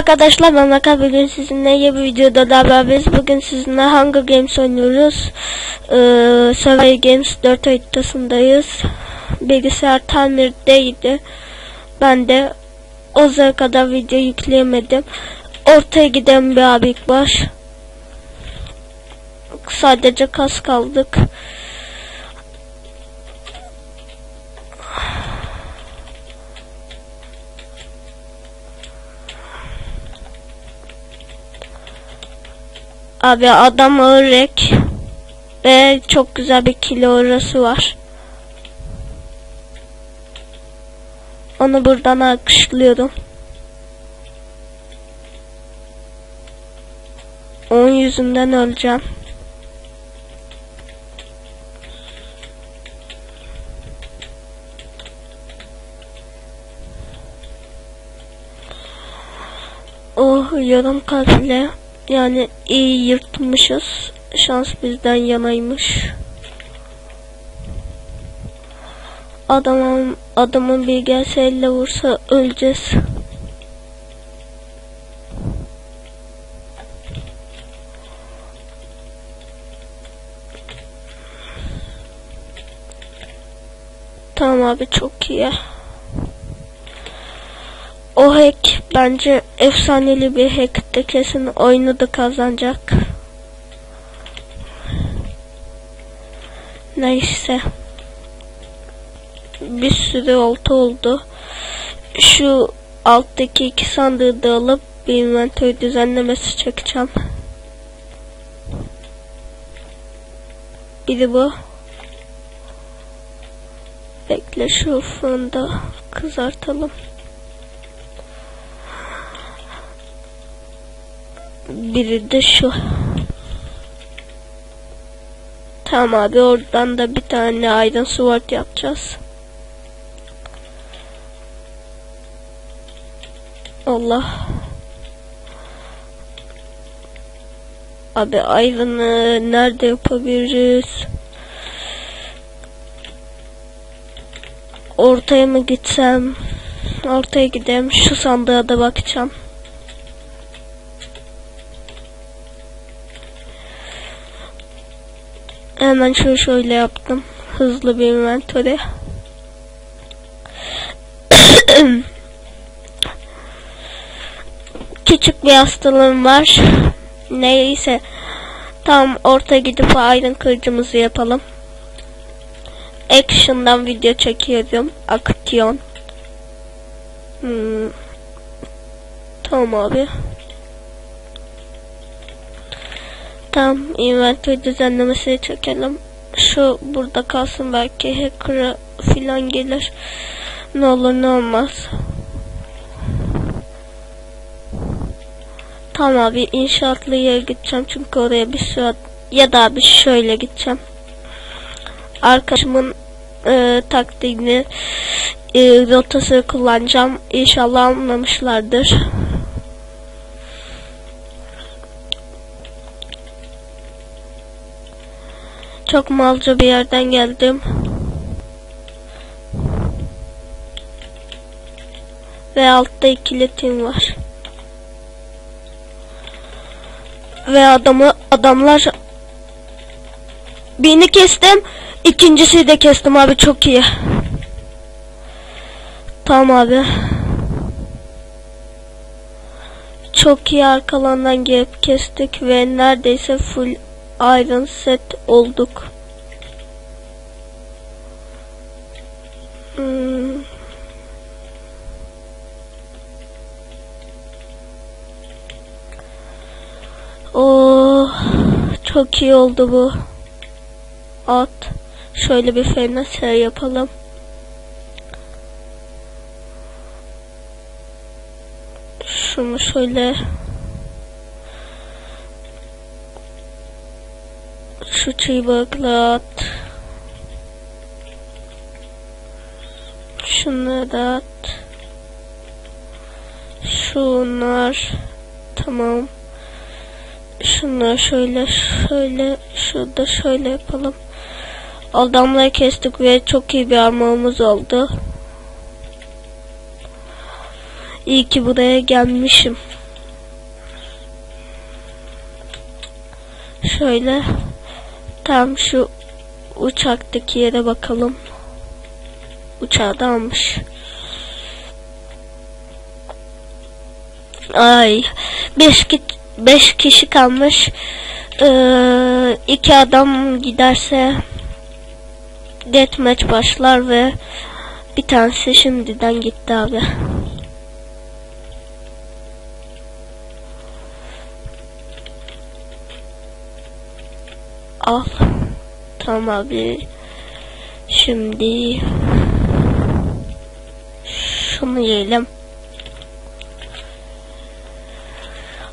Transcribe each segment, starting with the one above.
arkadaşlar ben Maka bugün sizinle yeni bir videoda da beraberiz. Bugün sizinle Hunger Games oynuyoruz. Ee, Survey Games 4 haritasındayız. Bilgisayar tamirdeydi. Ben de o zaman kadar video yükleyemedim. Ortaya giden bir abik var. Sadece kas kaldık. Abi adam örek ve çok güzel bir kilo orası var. Onu buradan alkışlıyorum. Onun yüzünden öleceğim. Oh yarım kalple yani iyi yırtmışız. Şans bizden yanaymış. Adamın adamın elle vursa öleceğiz. Tamam abi çok iyi. O hack bence efsaneli bir kesin oyunu da kazanacak. Neyse. Bir sürü olta oldu. Şu alttaki iki sandığı da alıp bir inventör düzenlemesi çekeceğim. Biri bu. Bekle şu fırında kızartalım. Biri de şu. Tamam abi oradan da bir tane Iron Sword yapacağız. Allah. Abi Iron'ı nerede yapabiliriz? Ortaya mı gitsem? Ortaya gideyim. Şu sandığa da bakacağım. Hemen şöyle şöyle yaptım. Hızlı bir inventory. Küçük bir hastalığım var. Neyse. Tam orta gidip ayrın kırıcımızı yapalım. Action'dan video çekiyorum. Aksiyon. Hmm. Tamam abi. Tamam inventory düzenlemesini çekelim. Şu burada kalsın belki hacker filan gelir. Ne olur ne olmaz. Tamam abi inşaatlı yere gideceğim çünkü oraya bir saat ya da bir şöyle gideceğim. Arkadaşımın e, taktiğini e, rotası kullanacağım. İnşallah anlamışlardır. Çok malca bir yerden geldim. Ve altta ikili tim var. Ve adamı adamlar birini kestim. İkincisi de kestim abi çok iyi. Tamam abi. Çok iyi arkalarından gelip kestik ve neredeyse full Iron set olduk. Hmm. Oh, çok iyi oldu bu. At. Şöyle bir fenasel yapalım. Şunu şöyle şey baklat. Şunları da. Şunlar. Tamam. Şunlar şöyle şöyle şurada şöyle yapalım. Adamları kestik ve çok iyi bir armağımız oldu. İyi ki buraya gelmişim. Şöyle tam şu uçaktaki yere bakalım. Uçağı da almış. Ay 5 ki beş kişi kalmış. Ee, iki adam giderse deathmatch başlar ve bir tanesi şimdiden gitti abi. Al. Tamam abi. Şimdi şunu yiyelim.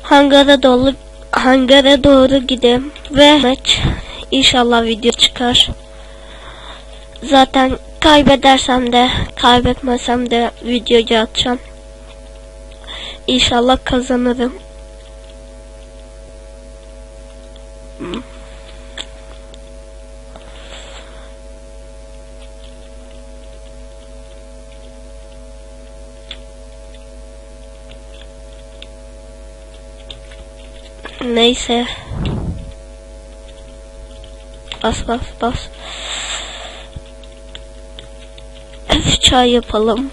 Hangara doğru hangara doğru gidelim ve maç inşallah video çıkar. Zaten kaybedersem de kaybetmesem de videoyu atacağım. İnşallah kazanırım. Hmm. Neyse. Bas bas bas. Çay yapalım.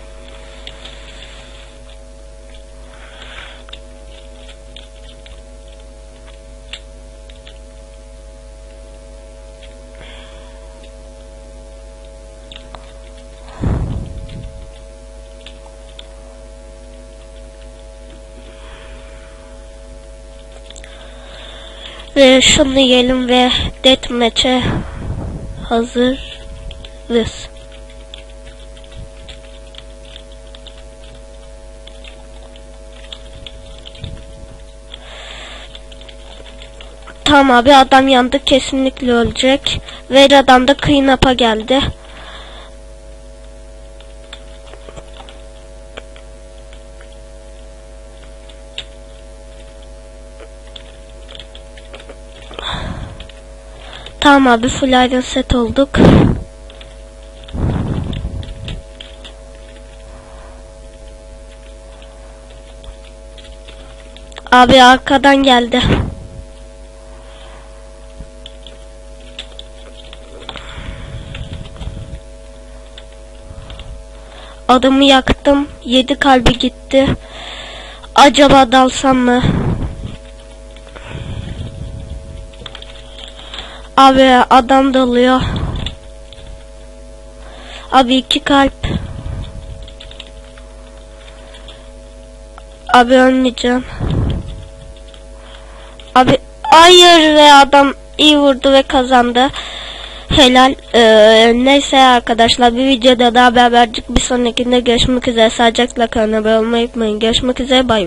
Ve şunu yiyelim ve deathmatch'e hazırız. Tamam abi adam yandı kesinlikle ölecek. Ve adam da clean up'a geldi. Tamam abi full iron set olduk. Abi arkadan geldi. Adamı yaktım. Yedi kalbi gitti. Acaba dalsam mı? Abi adam dalıyor. Abi iki kalp. Abi ölmeyeceğim. Abi hayır ve adam iyi vurdu ve kazandı. Helal. Ee, neyse arkadaşlar bir videoda daha berabercik bir sonrakinde görüşmek üzere. Sağlıcakla kalın abone olmayı unutmayın. Görüşmek üzere bay.